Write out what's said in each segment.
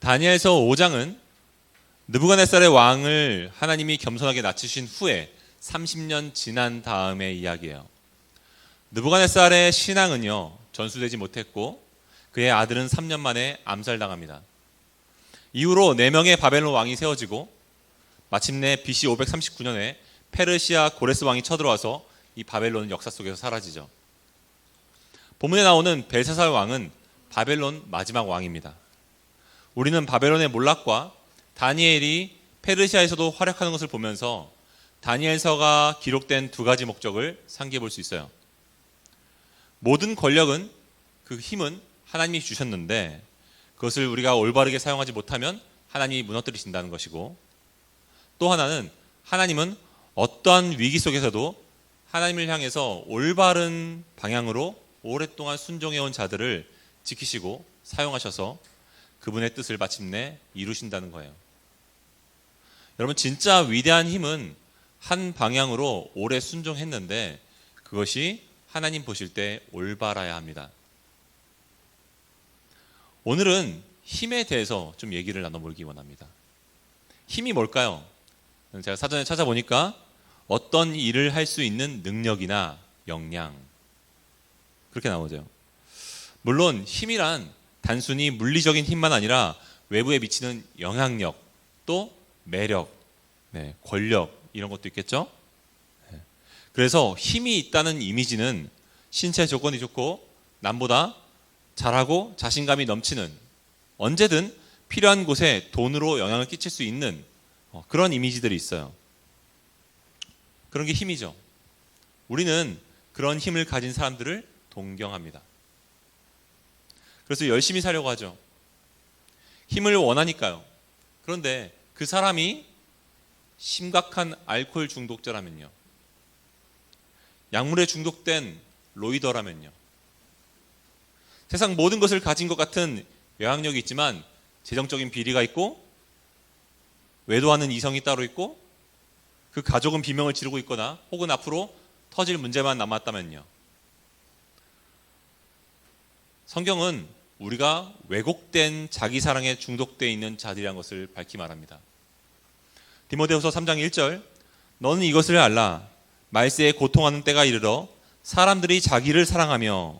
다니엘서 5장은 느부갓네살의 왕을 하나님이 겸손하게 낮추신 후에 30년 지난 다음의 이야기예요. 느부갓네살의 신앙은요 전수되지 못했고 그의 아들은 3년 만에 암살당합니다. 이후로 4명의 바벨론 왕이 세워지고 마침내 BC 539년에 페르시아 고레스 왕이 쳐들어와서 이 바벨론은 역사 속에서 사라지죠. 본문에 나오는 벨사살 왕은 바벨론 마지막 왕입니다. 우리는 바벨론의 몰락과 다니엘이 페르시아에서도 활약하는 것을 보면서 다니엘서가 기록된 두 가지 목적을 상기해 볼 수 있어요. 모든 권력은 그 힘은 하나님이 주셨는데 그것을 우리가 올바르게 사용하지 못하면 하나님이 무너뜨리신다는 것이고 또 하나는 하나님은 어떠한 위기 속에서도 하나님을 향해서 올바른 방향으로 오랫동안 순종해온 자들을 지키시고 사용하셔서 그분의 뜻을 마침내 이루신다는 거예요. 여러분 진짜 위대한 힘은 한 방향으로 오래 순종했는데 그것이 하나님 보실 때 올바라야 합니다. 오늘은 힘에 대해서 좀 얘기를 나눠보기 원합니다. 힘이 뭘까요? 제가 사전에 찾아보니까 어떤 일을 할 수 있는 능력이나 역량 그렇게 나오죠. 물론 힘이란 단순히 물리적인 힘만 아니라 외부에 미치는 영향력 또 매력, 네, 권력 이런 것도 있겠죠. 네. 그래서 힘이 있다는 이미지는 신체 조건이 좋고 남보다 잘하고 자신감이 넘치는 언제든 필요한 곳에 돈으로 영향을 끼칠 수 있는 어, 그런 이미지들이 있어요. 그런 게 힘이죠. 우리는 그런 힘을 가진 사람들을 동경합니다. 그래서 열심히 살려고 하죠. 힘을 원하니까요. 그런데 그 사람이 심각한 알코올 중독자라면요. 약물에 중독된 로이더라면요. 세상 모든 것을 가진 것 같은 영향력이 있지만 재정적인 비리가 있고 외도하는 이성이 따로 있고 그 가족은 비명을 지르고 있거나 혹은 앞으로 터질 문제만 남았다면요. 성경은 우리가 왜곡된 자기 사랑에 중독되어 있는 자들이란 것을 밝히 말합니다. 디모데후서 3장 1절 너는 이것을 알라 말세에 고통하는 때가 이르러 사람들이 자기를 사랑하며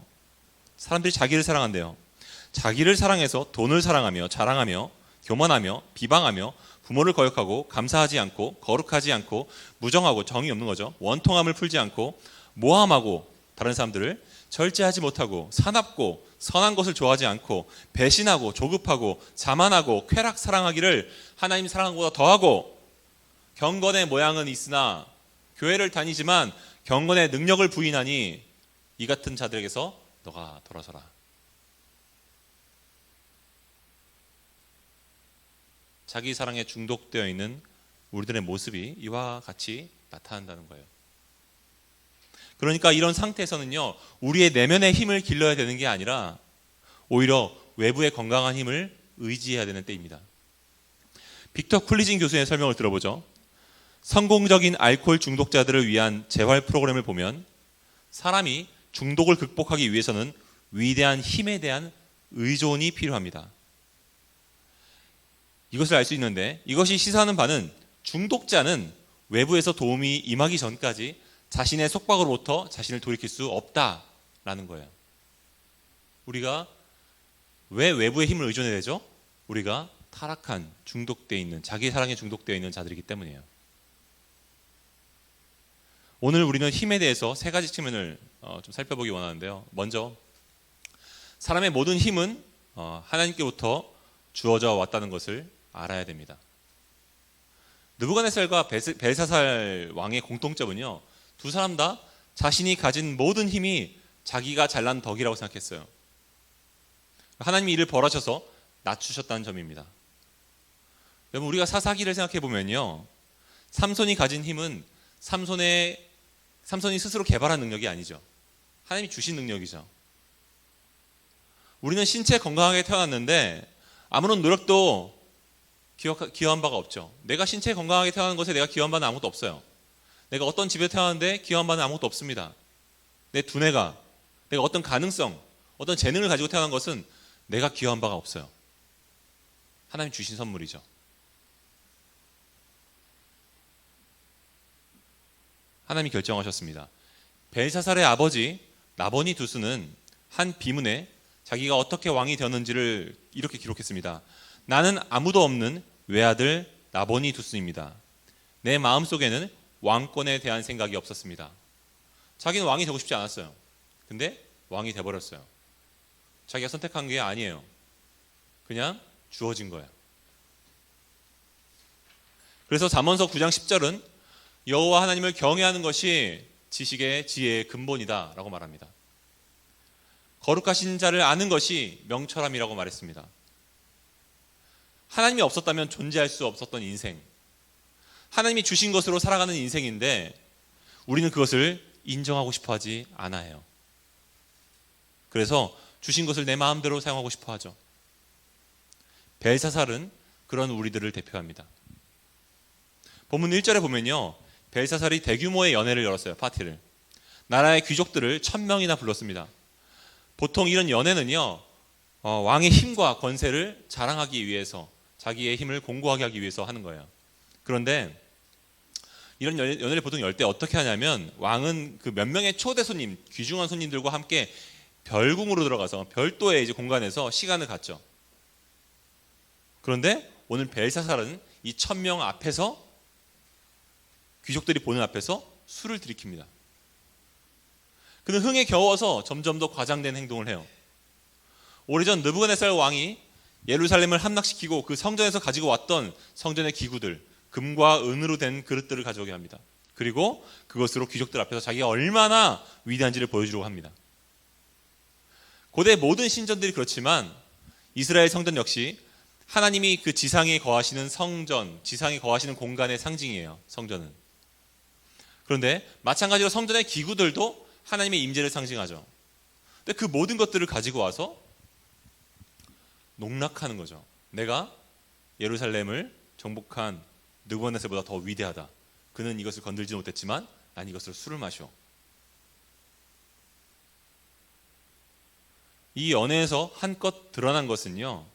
사람들이 자기를 사랑한대요. 자기를 사랑해서 돈을 사랑하며 자랑하며 교만하며 비방하며 부모를 거역하고 감사하지 않고 거룩하지 않고 무정하고 정이 없는 거죠. 원통함을 풀지 않고 모함하고 다른 사람들을 절제하지 못하고 사납고 선한 것을 좋아하지 않고 배신하고 조급하고 자만하고 쾌락 사랑하기를 하나님 사랑한 것보다 더하고 경건의 모양은 있으나 교회를 다니지만 경건의 능력을 부인하니 이 같은 자들에게서 너가 돌아서라. 자기 사랑에 중독되어 있는 우리들의 모습이 이와 같이 나타난다는 거예요. 그러니까 이런 상태에서는요, 우리의 내면의 힘을 길러야 되는 게 아니라 오히려 외부의 건강한 힘을 의지해야 되는 때입니다. 빅터 쿨리징 교수의 설명을 들어보죠. 성공적인 알코올 중독자들을 위한 재활 프로그램을 보면 사람이 중독을 극복하기 위해서는 위대한 힘에 대한 의존이 필요합니다. 이것을 알 수 있는데 이것이 시사하는 바는 중독자는 외부에서 도움이 임하기 전까지 자신의 속박으로부터 자신을 돌이킬 수 없다라는 거예요. 우리가 왜 외부의 힘을 의존해야 되죠? 우리가 타락한 중독되어 있는 자기 사랑에 중독되어 있는 자들이기 때문이에요. 오늘 우리는 힘에 대해서 세 가지 측면을 어, 좀 살펴보기 원하는데요. 먼저 사람의 모든 힘은 어, 하나님께로부터 주어져 왔다는 것을 알아야 됩니다. 느부갓네살과 벨사살 왕의 공통점은요. 두 사람 다 자신이 가진 모든 힘이 자기가 잘난 덕이라고 생각했어요. 하나님이 이를 벌하셔서 낮추셨다는 점입니다. 여러분 우리가 사사기를 생각해 보면요. 삼손이 가진 힘은 삼손의 삼손이 스스로 개발한 능력이 아니죠. 하나님이 주신 능력이죠. 우리는 신체 건강하게 태어났는데 아무런 노력도 기여한 바가 없죠. 내가 신체 건강하게 태어난 것에 내가 기여한 바는 아무것도 없어요. 내가 어떤 집에 태어났는데 기여한 바는 아무것도 없습니다. 내 두뇌가 내가 어떤 가능성, 어떤 재능을 가지고 태어난 것은 내가 기여한 바가 없어요. 하나님 주신 선물이죠. 하나님이 결정하셨습니다. 벨사살의 아버지 나보니 두스는 한 비문에 자기가 어떻게 왕이 되었는지를 이렇게 기록했습니다. 나는 아무도 없는 외아들 나보니 두스입니다. 내 마음속에는 왕권에 대한 생각이 없었습니다. 자기는 왕이 되고 싶지 않았어요. 근데 왕이 돼버렸어요. 자기가 선택한 게 아니에요. 그냥 주어진 거예요. 그래서 잠언서 9장 10절은 여호와 하나님을 경외하는 것이 지식의 지혜의 근본이다라고 말합니다. 거룩하신 자를 아는 것이 명철함이라고 말했습니다. 하나님이 없었다면 존재할 수 없었던 인생. 하나님이 주신 것으로 살아가는 인생인데 우리는 그것을 인정하고 싶어 하지 않아요. 그래서 주신 것을 내 마음대로 사용하고 싶어 하죠. 벨사살은 그런 우리들을 대표합니다. 본문 1절에 보면요. 벨사살이 대규모의 연회를 열었어요. 파티를. 나라의 귀족들을 천 명이나 불렀습니다. 보통 이런 연회는요. 어, 왕의 힘과 권세를 자랑하기 위해서 자기의 힘을 공고하게 하기 위해서 하는 거예요. 그런데 이런 연- 연회를 보통 열 때 어떻게 하냐면 왕은 그 몇 명의 초대 손님, 귀중한 손님들과 함께 별궁으로 들어가서 별도의 이제 공간에서 시간을 갖죠. 그런데 오늘 벨사살은 이 천명 앞에서 귀족들이 보는 앞에서 술을 들이킵니다. 그는 흥에 겨워서 점점 더 과장된 행동을 해요. 오래전 느부갓네살 왕이 예루살렘을 함락시키고 그 성전에서 가지고 왔던 성전의 기구들, 금과 은으로 된 그릇들을 가져오게 합니다. 그리고 그것으로 귀족들 앞에서 자기가 얼마나 위대한지를 보여주려고 합니다. 고대 모든 신전들이 그렇지만 이스라엘 성전 역시 하나님이 그 지상에 거하시는 성전, 지상에 거하시는 공간의 상징이에요. 성전은. 그런데 마찬가지로 성전의 기구들도 하나님의 임재를 상징하죠. 근데 그 모든 것들을 가지고 와서 농락하는 거죠. 내가 예루살렘을 정복한 느부갓네살보다 더 위대하다. 그는 이것을 건들지 못했지만 난 이것을 술을 마셔. 이 연애에서 한껏 드러난 것은요.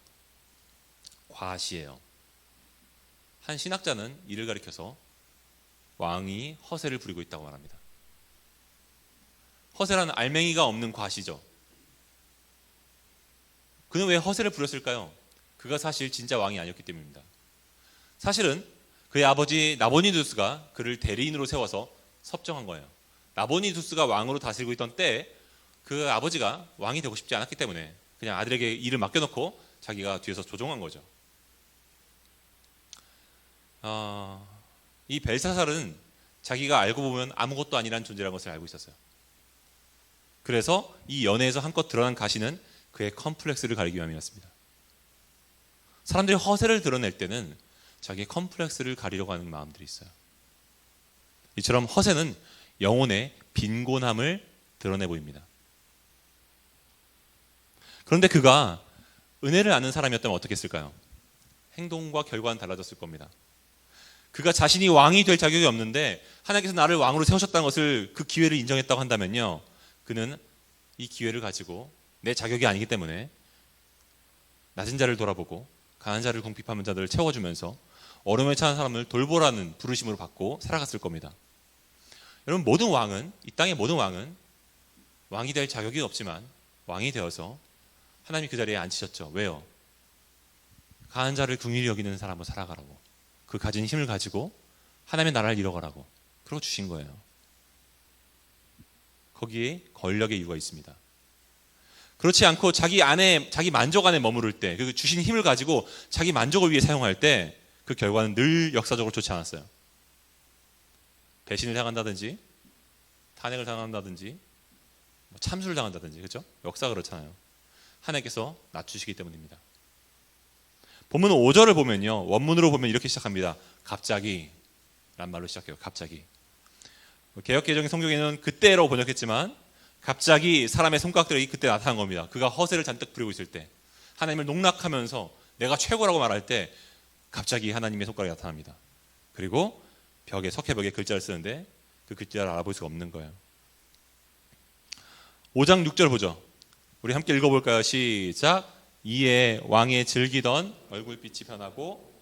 과시예요. 한 신학자는 이를 가리켜서 왕이 허세를 부리고 있다고 말합니다. 허세라는 알맹이가 없는 과시죠. 그는 왜 허세를 부렸을까요? 그가 사실 진짜 왕이 아니었기 때문입니다. 사실은 그의 아버지 나보니두스가 그를 대리인으로 세워서 섭정한 거예요. 나보니두스가 왕으로 다스리고 있던 때에 그 아버지가 왕이 되고 싶지 않았기 때문에 그냥 아들에게 일을 맡겨놓고 자기가 뒤에서 조종한 거죠. 어, 이 벨사살은 자기가 알고 보면 아무것도 아니란 존재라는 것을 알고 있었어요. 그래서 이 연애에서 한껏 드러난 가시는 그의 컴플렉스를 가리기 위함이었습니다. 사람들이 허세를 드러낼 때는 자기의 컴플렉스를 가리려고 하는 마음들이 있어요. 이처럼 허세는 영혼의 빈곤함을 드러내 보입니다. 그런데 그가 은혜를 아는 사람이었다면 어떻게 했을까요? 행동과 결과는 달라졌을 겁니다. 그가 자신이 왕이 될 자격이 없는데 하나님께서 나를 왕으로 세우셨다는 것을 그 기회를 인정했다고 한다면요. 그는 이 기회를 가지고 내 자격이 아니기 때문에 낮은 자를 돌아보고 강한 자를 궁핍하는 자들을 채워주면서 어려움에 처한 사람을 돌보라는 부르심으로 받고 살아갔을 겁니다. 여러분 모든 왕은 이 땅의 모든 왕은 왕이 될 자격이 없지만 왕이 되어서 하나님이 그 자리에 앉히셨죠. 왜요? 강한 자를 긍휼히 여기는 사람으로 살아가라고. 그 가진 힘을 가지고 하나님의 나라를 이뤄가라고. 그러고 주신 거예요. 거기에 권력의 이유가 있습니다. 그렇지 않고 자기 안에 자기 만족 안에 머무를 때, 그 주신 힘을 가지고 자기 만족을 위해 사용할 때 그 결과는 늘 역사적으로 좋지 않았어요. 배신을 당한다든지, 탄핵을 당한다든지, 뭐 참수를 당한다든지, 그렇죠? 역사가 그렇잖아요. 하나님께서 낮추시기 때문입니다. 본문 5절을 보면요. 원문으로 보면 이렇게 시작합니다. 갑자기 란 말로 시작해요. 갑자기. 개혁개정의 성경에는 그때로 번역했지만 갑자기 사람의 손가락들이 그때 나타난 겁니다. 그가 허세를 잔뜩 부리고 있을 때 하나님을 농락하면서 내가 최고라고 말할 때 갑자기 하나님의 손가락이 나타납니다. 그리고 벽에 석회벽에 글자를 쓰는데 그 글자를 알아볼 수가 없는 거예요. 5장 6절 보죠. 우리 함께 읽어볼까요? 시작. 이에 왕의 즐기던 얼굴빛이 변하고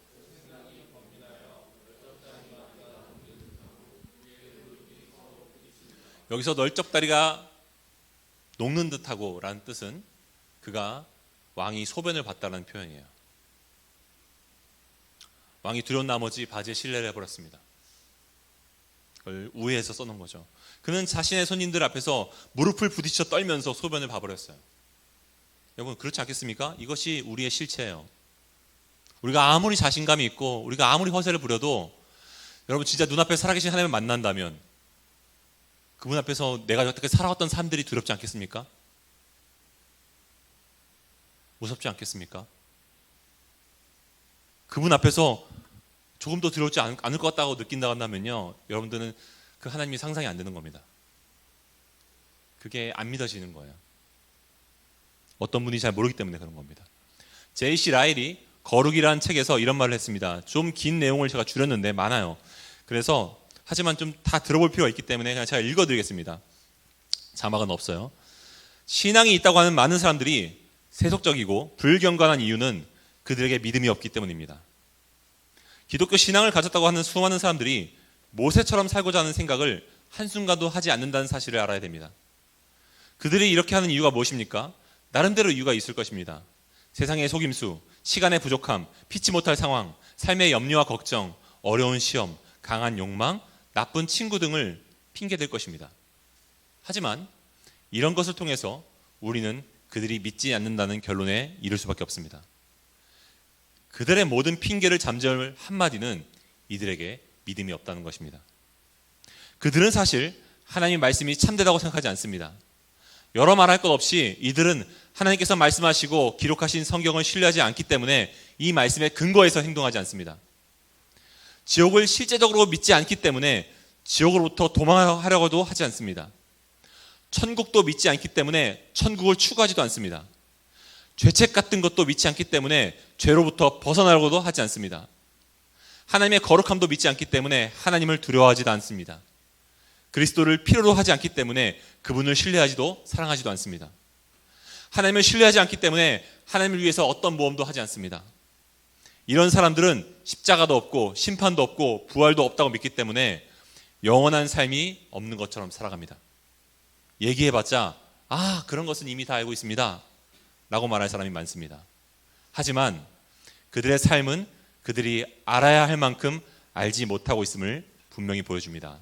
여기서 널쩍다리가 녹는 듯하고라는 뜻은 그가 왕이 소변을 봤다는 표현이에요. 왕이 두려운 나머지 바지에 실례를 해버렸습니다. 그걸 우회해서 써놓은 거죠. 그는 자신의 손님들 앞에서 무릎을 부딪혀 떨면서 소변을 봐버렸어요. 여러분 그렇지 않겠습니까? 이것이 우리의 실체예요. 우리가 아무리 자신감이 있고 우리가 아무리 허세를 부려도 여러분 진짜 눈앞에 살아계신 하나님을 만난다면 그분 앞에서 내가 여태까지 살아왔던 삶들이 두렵지 않겠습니까? 무섭지 않겠습니까? 그분 앞에서 조금 더 않- 않을 것 같다고 느낀다 한다면요. 여러분들은 그 하나님이 상상이 안 되는 겁니다. 그게 안 믿어지는 거예요. 어떤 분이 잘 모르기 때문에 그런 겁니다. 제이씨 라일이 거룩이라는 책에서 이런 말을 했습니다. 좀 긴 내용을 제가 줄였는데 많아요. 그래서 하지만 좀 다 들어볼 필요가 있기 때문에 그냥 제가 읽어드리겠습니다. 자막은 없어요. 신앙이 있다고 하는 많은 사람들이 세속적이고 불경건한 이유는 그들에게 믿음이 없기 때문입니다. 기독교 신앙을 가졌다고 하는 수많은 사람들이 모세처럼 살고자 하는 생각을 한순간도 하지 않는다는 사실을 알아야 됩니다. 그들이 이렇게 하는 이유가 무엇입니까? 나름대로 이유가 있을 것입니다. 세상의 속임수, 시간의 부족함, 피치 못할 상황, 삶의 염려와 걱정, 어려운 시험, 강한 욕망, 나쁜 친구 등을 핑계댈 것입니다. 하지만 이런 것을 통해서 우리는 그들이 믿지 않는다는 결론에 이를 수밖에 없습니다. 그들의 모든 핑계를 잠재울 한마디는 이들에게 믿음이 없다는 것입니다. 그들은 사실 하나님의 말씀이 참되다고 생각하지 않습니다. 여러 말할 것 없이 이들은 하나님께서 말씀하시고 기록하신 성경을 신뢰하지 않기 때문에 이 말씀에 근거해서 행동하지 않습니다. 지옥을 실제적으로 믿지 않기 때문에 지옥으로부터 도망하려고도 하지 않습니다. 천국도 믿지 않기 때문에 천국을 추구하지도 않습니다. 죄책 같은 것도 믿지 않기 때문에 죄로부터 벗어나려고도 하지 않습니다. 하나님의 거룩함도 믿지 않기 때문에 하나님을 두려워하지도 않습니다. 그리스도를 필요로 하지 않기 때문에 그분을 신뢰하지도 사랑하지도 않습니다. 하나님을 신뢰하지 않기 때문에 하나님을 위해서 어떤 모험도 하지 않습니다. 이런 사람들은 십자가도 없고 심판도 없고 부활도 없다고 믿기 때문에 영원한 삶이 없는 것처럼 살아갑니다. 얘기해봤자 아 그런 것은 이미 다 알고 있습니다. 라고 말할 사람이 많습니다. 하지만 그들의 삶은 그들이 알아야 할 만큼 알지 못하고 있음을 분명히 보여줍니다.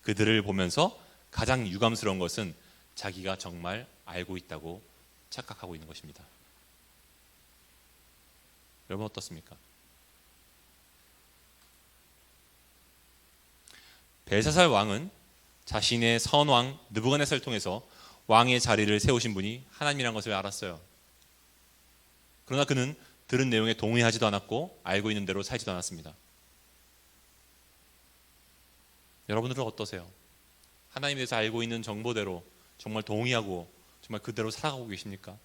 그들을 보면서 가장 유감스러운 것은 자기가 정말 알고 있다고 착각하고 있는 것입니다. 여러분 어떻습니까? 벨사살 왕은 자신의 선왕 느부갓네살을 통해서 왕의 자리를 세우신 분이 하나님이란 것을 알았어요. 그러나 그는 들은 내용에 동의하지도 않았고 알고 있는 대로 살지도 않았습니다. 여러분들은 어떠세요? 하나님에 대해서 알고 있는 정보대로 정말 동의하고 정말 그대로 살아가고 계십니까?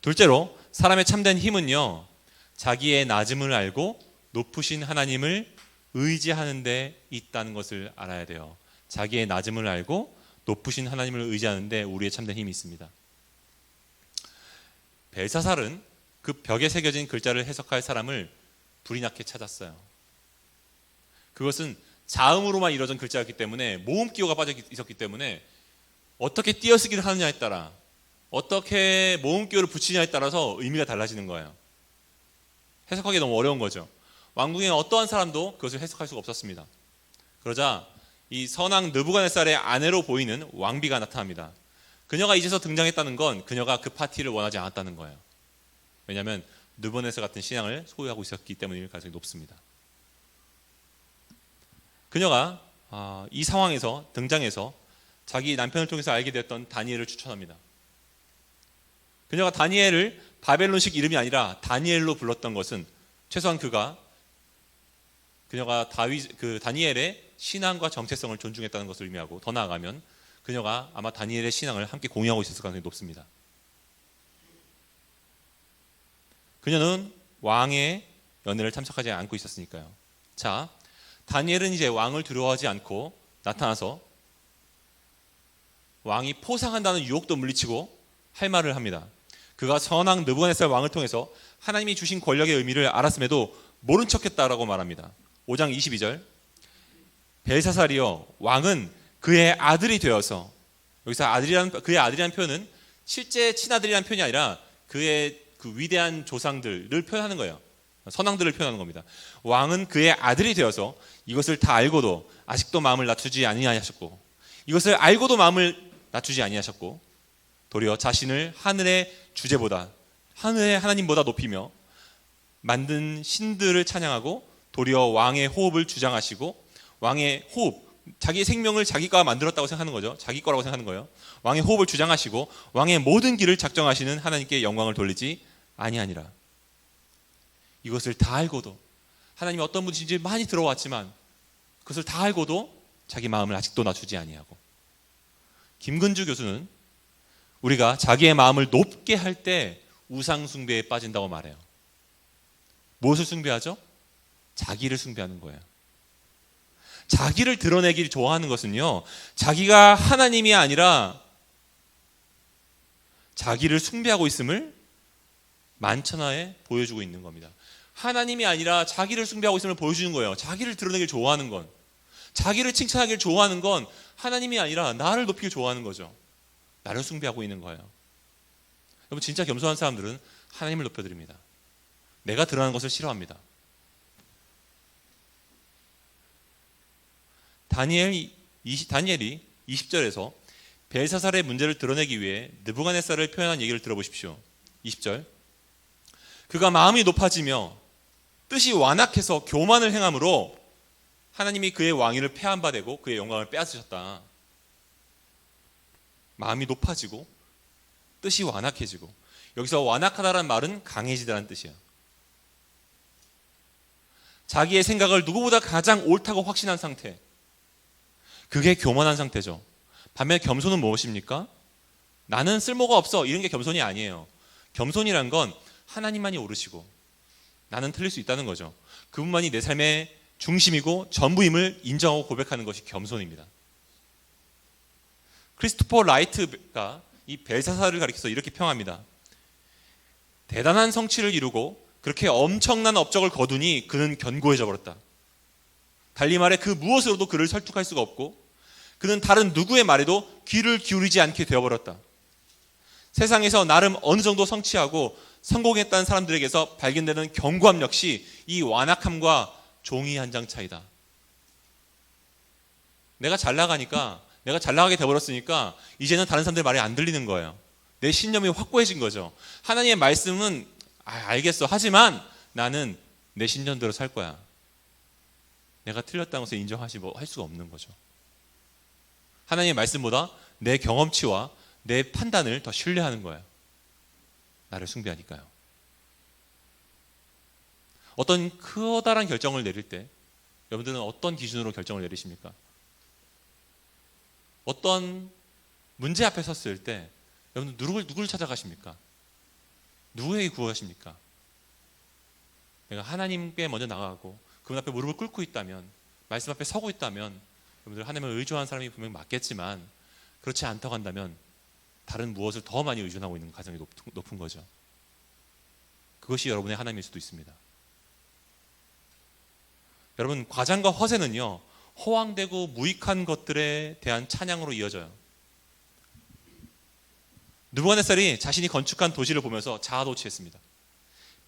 둘째로 사람의 참된 힘은요 자기의 낮음을 알고 높으신 하나님을 의지하는 데 있다는 것을 알아야 돼요. 자기의 낮음을 알고 높으신 하나님을 의지하는 데 우리의 참된 힘이 있습니다. 벨사살은 그 벽에 새겨진 글자를 해석할 사람을 불이 나게 찾았어요. 그것은 자음으로만 이루어진 글자였기 때문에 모음 기호가 빠져 있었기 때문에 어떻게 띄어쓰기를 하느냐에 따라 어떻게 모음 기호를 붙이냐에 따라서 의미가 달라지는 거예요. 해석하기 너무 어려운 거죠. 왕궁의 어떠한 사람도 그것을 해석할 수가 없었습니다. 그러자 이 선왕 느부갓네살의 아내로 보이는 왕비가 나타납니다. 그녀가 이제서 등장했다는 건 그녀가 그 파티를 원하지 않았다는 거예요. 왜냐하면 느부갓네살 같은 신앙을 소유하고 있었기 때문일 가능성이 높습니다. 그녀가 아, 이 상황에서 등장해서 자기 남편을 통해서 알게 됐던 다니엘을 추천합니다. 그녀가 다니엘을 바벨론식 이름이 아니라 다니엘로 불렀던 것은 최소한 그가 그녀가 다위 그 다니엘의 신앙과 정체성을 존중했다는 것을 의미하고 더 나아가면 그녀가 아마 다니엘의 신앙을 함께 공유하고 있었을 가능성이 높습니다. 그녀는 왕의 연회를 참석하지 않고 있었으니까요. 자, 다니엘은 이제 왕을 두려워하지 않고 나타나서 왕이 포상한다는 유혹도 물리치고 할 말을 합니다. 그가 선왕 느부갓네살 왕을 통해서 하나님이 주신 권력의 의미를 알았음에도 모른 척했다라고 말합니다. 5장 22절 벨사살이여 왕은 그의 아들이 되어서 여기서 아들이라는 그의 아들이라는 표현은 실제 친아들이라는 표현이 아니라 그의 그 위대한 조상들을 표현하는 거예요. 선왕들을 표현하는 겁니다. 왕은 그의 아들이 되어서 이것을 다 알고도 아직도 마음을 낮추지 아니하셨고 이것을 알고도 마음을 낮추지 아니하셨고 도리어 자신을 하늘의 주제보다 하늘의 하나님보다 높이며 만든 신들을 찬양하고 도리어 왕의 호흡을 주장하시고 왕의 호흡 자기 생명을 자기가 만들었다고 생각하는 거죠. 자기 거라고 생각하는 거예요. 왕의 호흡을 주장하시고 왕의 모든 길을 작정하시는 하나님께 영광을 돌리지 아니하니라. 이것을 다 알고도 하나님이 어떤 분이신지 많이 들어왔지만 그것을 다 알고도 자기 마음을 아직도 낮추지 아니하고 김근주 교수는 우리가 자기의 마음을 높게 할 때 우상 숭배에 빠진다고 말해요. 무엇을 숭배하죠? 자기를 숭배하는 거예요. 자기를 드러내기를 좋아하는 것은요, 자기가 하나님이 아니라 자기를 숭배하고 있음을 만천하에 보여주고 있는 겁니다. 하나님이 아니라 자기를 숭배하고 있음을 보여주는 거예요. 자기를 드러내길 좋아하는 건. 자기를 칭찬하길 좋아하는 건 하나님이 아니라 나를 높이길 좋아하는 거죠. 나를 숭배하고 있는 거예요. 여러분, 진짜 겸손한 사람들은 하나님을 높여드립니다. 내가 드러나는 것을 싫어합니다. 다니엘 20, 다니엘이 20절에서 벨사살의 문제를 드러내기 위해 느부갓네살을 표현한 얘기를 들어보십시오. 20절. 그가 마음이 높아지며 뜻이 완악해서 교만을 행함으로 하나님이 그의 왕위를 폐한 바 되고 그의 영광을 빼앗으셨다. 마음이 높아지고 뜻이 완악해지고 여기서 완악하다라는 말은 강해지다는 뜻이야. 자기의 생각을 누구보다 가장 옳다고 확신한 상태. 그게 교만한 상태죠. 반면 겸손은 무엇입니까? 나는 쓸모가 없어. 이런 게 겸손이 아니에요. 겸손이란 건 하나님만이 오르시고 나는 틀릴 수 있다는 거죠. 그분만이 내 삶의 중심이고 전부임을 인정하고 고백하는 것이 겸손입니다. 크리스토퍼 라이트가 이 벨사사를 가리켜서 이렇게 평합니다. 대단한 성취를 이루고 그렇게 엄청난 업적을 거두니 그는 견고해져 버렸다. 달리 말해 그 무엇으로도 그를 설득할 수가 없고 그는 다른 누구의 말에도 귀를 기울이지 않게 되어버렸다. 세상에서 나름 어느 정도 성취하고 성공했다는 사람들에게서 발견되는 견고함 역시 이 완악함과 종이 한 장 차이다. 내가 잘 나가니까 내가 잘 나가게 되어버렸으니까 이제는 다른 사람들 말이 안 들리는 거예요. 내 신념이 확고해진 거죠. 하나님의 말씀은 아, 알겠어. 하지만 나는 내 신념대로 살 거야. 내가 틀렸다는 것을 인정하시 뭐할 수가 없는 거죠. 하나님의 말씀보다 내 경험치와 내 판단을 더 신뢰하는 거예요. 나를 숭배하니까요. 어떤 커다란 결정을 내릴 때 여러분들은 어떤 기준으로 결정을 내리십니까? 어떤 문제 앞에 섰을 때 여러분 누구를 누구를 찾아가십니까? 누구에게 구하십니까? 내가 하나님께 먼저 나가고 그분 앞에 무릎을 꿇고 있다면 말씀 앞에 서고 있다면 여러분들 하나님을 의존하는 사람이 분명 맞겠지만 그렇지 않다고 한다면 다른 무엇을 더 많이 의존하고 있는 가정이 높, 높은 거죠. 그것이 여러분의 하나님일 수도 있습니다. 여러분 과장과 허세는요 허황되고 무익한 것들에 대한 찬양으로 이어져요. 느부갓네살이 자신이 건축한 도시를 보면서 자아도취했습니다.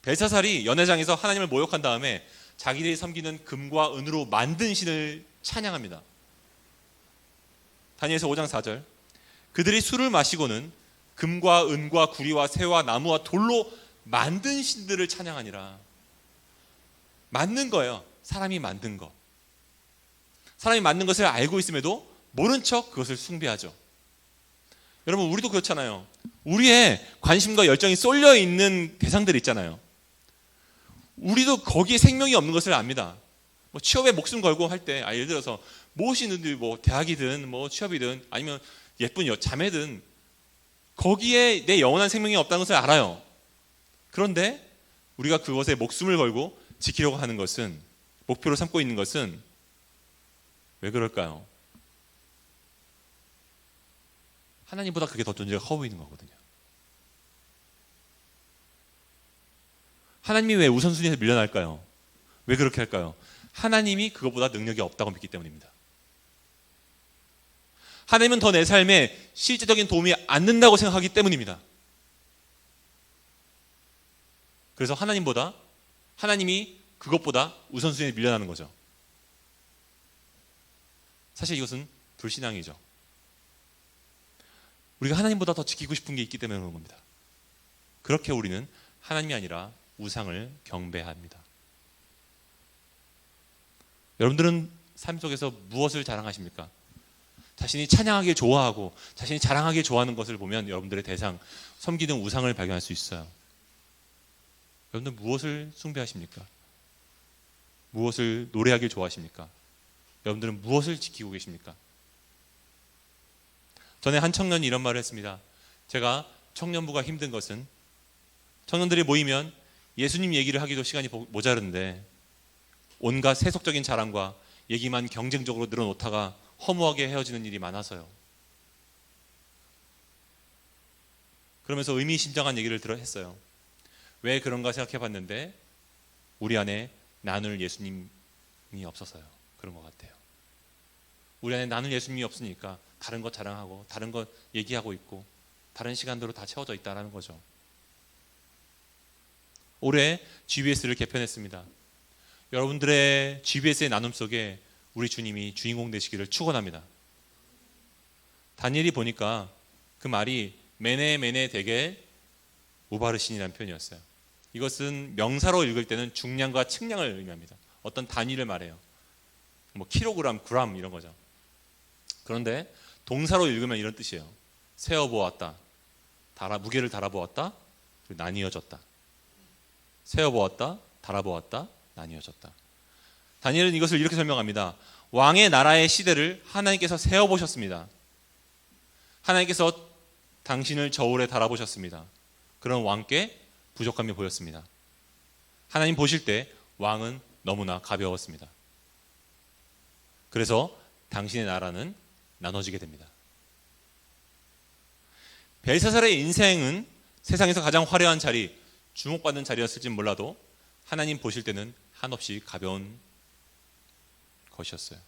벨사살이 연회장에서 하나님을 모욕한 다음에 자기들이 섬기는 금과 은으로 만든 신을 찬양합니다. 다니엘서 5장 4절. 그들이 술을 마시고는 금과 은과 구리와 새와 나무와 돌로 만든 신들을 찬양하니라. 만든 거예요. 사람이 만든 거. 사람이 만든 것을 알고 있음에도 모른 척 그것을 숭배하죠. 여러분 우리도 그렇잖아요. 우리의 관심과 열정이 쏠려 있는 대상들 있잖아요. 우리도 거기에 생명이 없는 것을 압니다. 뭐 취업에 목숨 걸고 할 때, 아, 예를 들어서 무엇이든 뭐 대학이든 뭐 취업이든 아니면 예쁜 여, 자매든 거기에 내 영원한 생명이 없다는 것을 알아요. 그런데 우리가 그것에 목숨을 걸고 지키려고 하는 것은 목표로 삼고 있는 것은 왜 그럴까요? 하나님보다 그게 더 존재가 커 보이는 거거든요. 하나님이 왜 우선순위에서 밀려날까요? 왜 그렇게 할까요? 하나님이 그것보다 능력이 없다고 믿기 때문입니다. 하나님은 더 내 삶에 실제적인 도움이 안 된다고 생각하기 때문입니다. 그래서 하나님보다 하나님이 그것보다 우선순위에 밀려나는 거죠. 사실 이것은 불신앙이죠. 우리가 하나님보다 더 지키고 싶은 게 있기 때문에 그런 겁니다. 그렇게 우리는 하나님이 아니라 우상을 경배합니다. 여러분들은 삶 속에서 무엇을 자랑하십니까? 자신이 찬양하기 좋아하고 자신이 자랑하기 좋아하는 것을 보면 여러분들의 대상 섬기는 우상을 발견할 수 있어요. 여러분들 무엇을 숭배하십니까? 무엇을 노래하기 좋아하십니까? 여러분들은 무엇을 지키고 계십니까? 전에 한 청년이 이런 말을 했습니다. 제가 청년부가 힘든 것은 청년들이 모이면 예수님 얘기를 하기도 시간이 모자른데 온갖 세속적인 자랑과 얘기만 경쟁적으로 늘어놓다가 허무하게 헤어지는 일이 많아서요. 그러면서 의미심장한 얘기를 들어 했어요. 왜 그런가 생각해 봤는데 우리 안에 나눌 예수님이 없어서요. 그런 것 같아요. 우리 안에 나눌 예수님이 없으니까 다른 것 자랑하고 다른 것 얘기하고 있고 다른 시간대로 다 채워져 있다라는 거죠. 올해 GBS를 개편했습니다. 여러분들의 GBS의 나눔 속에 우리 주님이 주인공 되시기를 축원합니다. 다니엘이 보니까 그 말이 메네 메네 되게 우바르신이라는 표현이었어요. 이것은 명사로 읽을 때는 중량과 측량을 의미합니다. 어떤 단위를 말해요. 뭐 킬로그램, 그램 이런 거죠. 그런데 동사로 읽으면 이런 뜻이에요. 세어 보았다. 달아 무게를 달아 보았다. 나뉘어졌다. 세어 보았다. 달아 보았다. 나뉘어졌다. 다니엘은 이것을 이렇게 설명합니다. 왕의 나라의 시대를 하나님께서 세어 보셨습니다. 하나님께서 당신을 저울에 달아보셨습니다. 그런 왕께 부족함이 보였습니다. 하나님 보실 때 왕은 너무나 가벼웠습니다. 그래서 당신의 나라는 나눠지게 됩니다. 벨사살의 인생은 세상에서 가장 화려한 자리, 주목받는 자리였을지 몰라도 하나님 보실 때는 한없이 가벼운 것이었어요.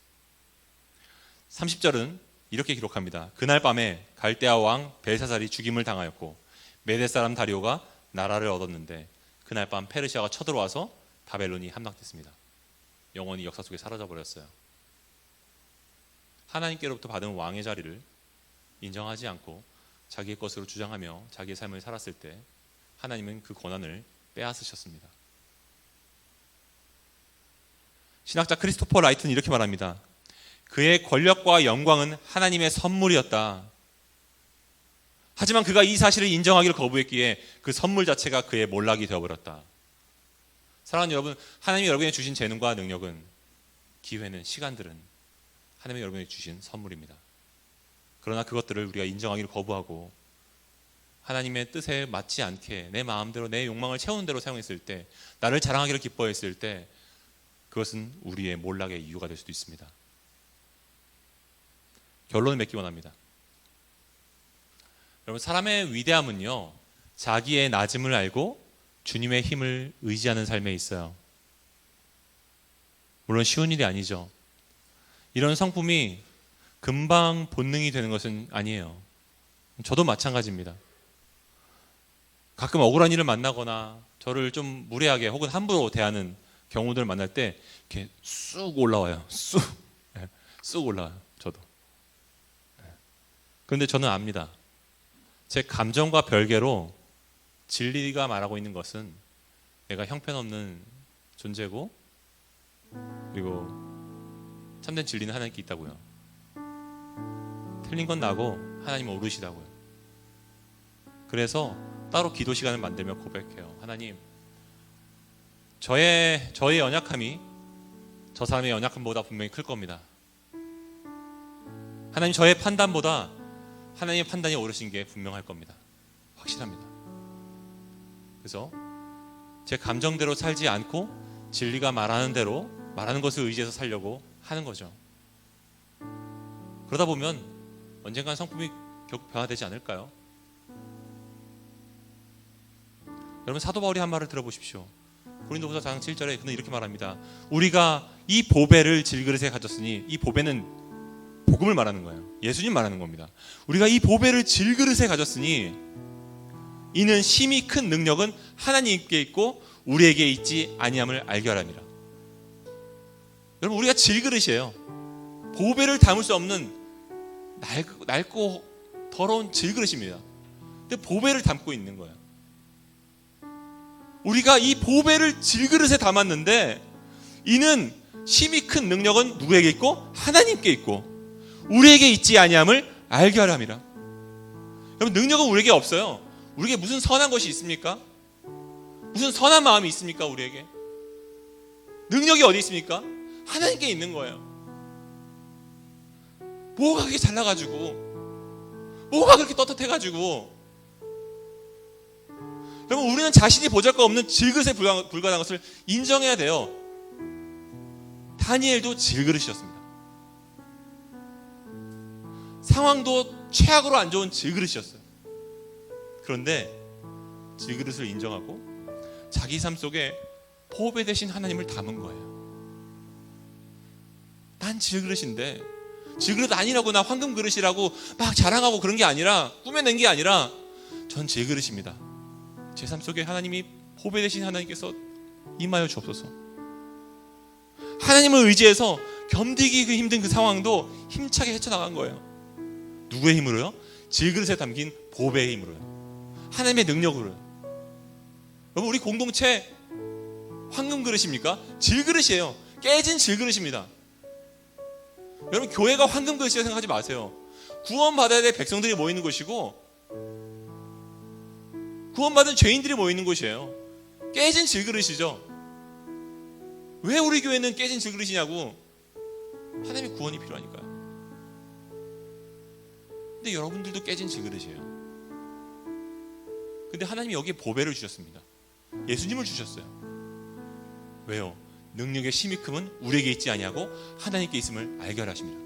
30절은 이렇게 기록합니다. 그날 밤에 갈대아 왕 벨사살이 죽임을 당하였고 메대 사람 다리오가 나라를 얻었는데 그날 밤 페르시아가 쳐들어와서 바벨론이 함락됐습니다. 영원히 역사 속에 사라져 버렸어요. 하나님께로부터 받은 왕의 자리를 인정하지 않고 자기의 것으로 주장하며 자기의 삶을 살았을 때 하나님은 그 권한을 빼앗으셨습니다. 신학자 크리스토퍼 라이트는 이렇게 말합니다. 그의 권력과 영광은 하나님의 선물이었다. 하지만 그가 이 사실을 인정하기를 거부했기에 그 선물 자체가 그의 몰락이 되어버렸다. 사랑하는 여러분, 하나님이 여러분에게 주신 재능과 능력은 기회는 시간들은 하나님이 여러분에게 주신 선물입니다. 그러나 그것들을 우리가 인정하기를 거부하고 하나님의 뜻에 맞지 않게 내 마음대로 내 욕망을 채우는 대로 사용했을 때 나를 자랑하기를 기뻐했을 때 그것은 우리의 몰락의 이유가 될 수도 있습니다. 결론을 맺기 원합니다. 여러분 사람의 위대함은요 자기의 낮음을 알고 주님의 힘을 의지하는 삶에 있어요. 물론 쉬운 일이 아니죠. 이런 성품이 금방 본능이 되는 것은 아니에요. 저도 마찬가지입니다. 가끔 억울한 일을 만나거나 저를 좀 무례하게 혹은 함부로 대하는 경우들 만날 때 이렇게 쑥 올라와요. 쑥. 네, 쑥 올라와요. 저도. 네. 그런데 저는 압니다. 제 감정과 별개로 진리가 말하고 있는 것은 내가 형편없는 존재고 그리고 참된 진리는 하나님께 있다고요. 틀린 건 나고 하나님은 오르시다고요. 그래서 따로 기도 시간을 만들며 고백해요. 하나님, 저의 저의 연약함이 저 사람의 연약함보다 분명히 클 겁니다. 하나님 저의 판단보다 하나님의 판단이 옳으신 게 분명할 겁니다. 확실합니다. 그래서 제 감정대로 살지 않고 진리가 말하는 대로 말하는 것을 의지해서 살려고 하는 거죠. 그러다 보면 언젠간 성품이 결국 변화되지 않을까요? 여러분 사도 바울이 한 말을 들어보십시오. 고린도후서 4장 7절에 그는 이렇게 말합니다. 우리가 이 보배를 질그릇에 가졌으니 이 보배는 복음을 말하는 거예요. 예수님 말하는 겁니다. 우리가 이 보배를 질그릇에 가졌으니 이는 심히 큰 능력은 하나님께 있고 우리에게 있지 아니함을 알게 하랍니다. 여러분 우리가 질그릇이에요. 보배를 담을 수 없는 낡고 더러운 질그릇입니다. 근데 보배를 담고 있는 거예요. 우리가 이 보배를 질그릇에 담았는데 이는 심히 큰 능력은 누구에게 있고 하나님께 있고 우리에게 있지 아니함을 알게 함이라. 여러분 능력은 우리에게 없어요. 우리에게 무슨 선한 것이 있습니까? 무슨 선한 마음이 있습니까? 우리에게 능력이 어디 있습니까? 하나님께 있는 거예요. 뭐가 그렇게 잘나가지고 뭐가 그렇게 떳떳해가지고 여러분 우리는 자신이 보잘것 없는 질그릇에 불과- 불과한 것을 인정해야 돼요. 다니엘도 질그릇이었습니다. 상황도 최악으로 안 좋은 질그릇이었어요. 그런데 질그릇을 인정하고 자기 삶 속에 보배 대신 하나님을 담은 거예요. 난 질그릇인데 질그릇 아니라고 나 황금 그릇이라고 막 자랑하고 그런 게 아니라 꾸며낸 게 아니라 전 질그릇입니다. 제 삶 속에 하나님이 보배 대신 하나님께서 임하여 주옵소서. 하나님을 의지해서 견디기 그 힘든 그 상황도 힘차게 헤쳐나간 거예요. 누구의 힘으로요? 질그릇에 담긴 보배의 힘으로요. 하나님의 능력으로요. 여러분 우리 공동체 황금 그릇입니까? 질그릇이에요. 깨진 질그릇입니다. 여러분 교회가 황금 그릇이라 생각하지 마세요. 구원 받아야 될 백성들이 모이는 곳이고 구원받은 죄인들이 모이는 곳이에요. 깨진 질그릇이죠. 왜 우리 교회는 깨진 질그릇이냐고 하나님의 구원이 필요하니까요. 근데 여러분들도 깨진 질그릇이에요. 근데 하나님이 여기에 보배를 주셨습니다. 예수님을 주셨어요. 왜요? 능력의 심히 큼은 우리에게 있지 아니하고 하나님께 있음을 알게 하십니다.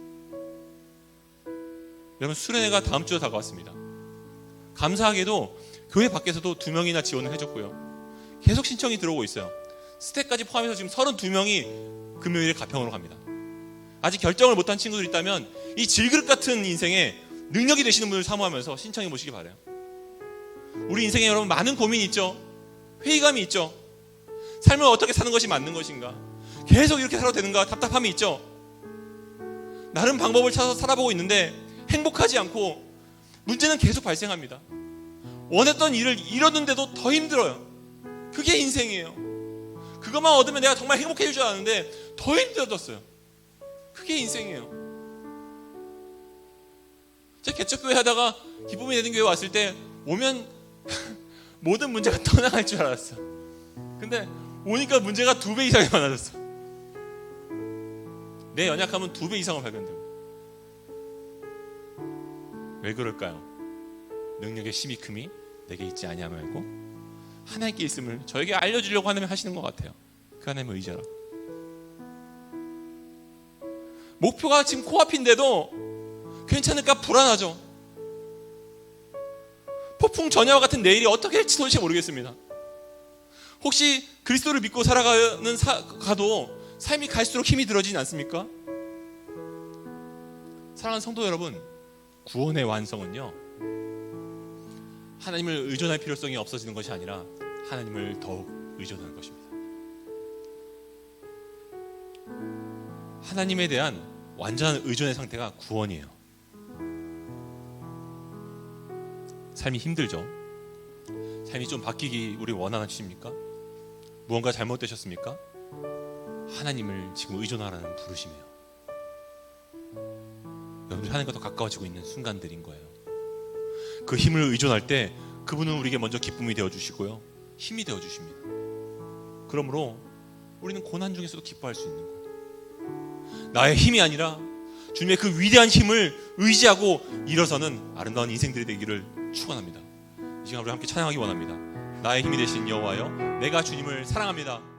여러분 수련회가 다음 주에 다가왔습니다. 감사하게도 교회 밖에서도 두 명이나 지원을 해줬고요. 계속 신청이 들어오고 있어요. 스택까지 포함해서 지금 32명이 금요일에 가평으로 갑니다. 아직 결정을 못한 친구들 있다면 이 질그릇 같은 인생에 능력이 되시는 분을 사모하면서 신청해 보시기 바래요. 우리 인생에 여러분 많은 고민이 있죠. 회의감이 있죠. 삶을 어떻게 사는 것이 맞는 것인가? 계속 이렇게 살아도 되는가? 답답함이 있죠. 나름 방법을 찾아서 살아보고 있는데 행복하지 않고 문제는 계속 발생합니다. 원했던 일을 이뤘는데도 더 힘들어요. 그게 인생이에요. 그것만 얻으면 내가 정말 행복해질 줄 알았는데 더 힘들어졌어요. 그게 인생이에요. 제가 개척교회 하다가 기쁨이 되는 교회 왔을 때 오면 모든 문제가 떠나갈 줄 알았어. 근데 오니까 문제가 두 배 이상이 많아졌어. 내 연약함은 두 배 이상을 발견되고. 왜 그럴까요? 능력의 심이 큼이 내게 있지 아니함을 알고 하나님께 있음을 저에게 알려주려고 하나님 하시는 것 같아요. 그 하나님을 의지하라. 목표가 지금 코앞인데도 괜찮을까 불안하죠. 폭풍 전야와 같은 내일이 어떻게 될지 도대체 모르겠습니다. 혹시 그리스도를 믿고 살아가는 사, 가도 삶이 갈수록 힘이 들어지진 않습니까? 사랑하는 성도 여러분, 구원의 완성은요. 하나님을 의존할 필요성이 없어지는 것이 아니라 하나님을 더욱 의존하는 것입니다. 하나님에 대한 완전한 의존의 상태가 구원이에요. 삶이 힘들죠. 삶이 좀 바뀌기 우리 원하십니까? 무언가 잘못되셨습니까? 하나님을 지금 의존하라는 부르심이에요. 여러분들 하나님과 더 가까워지고 있는 순간들인 거예요. 그 힘을 의존할 때 그분은 우리에게 먼저 기쁨이 되어 주시고요. 힘이 되어 주십니다. 그러므로 우리는 고난 중에서도 기뻐할 수 있는 거예요. 나의 힘이 아니라 주님의 그 위대한 힘을 의지하고 일어서는 아름다운 인생들이 되기를 축원합니다. 이 시간 우리 함께 찬양하기 원합니다. 나의 힘이 되신 여호와여, 내가 주님을 사랑합니다.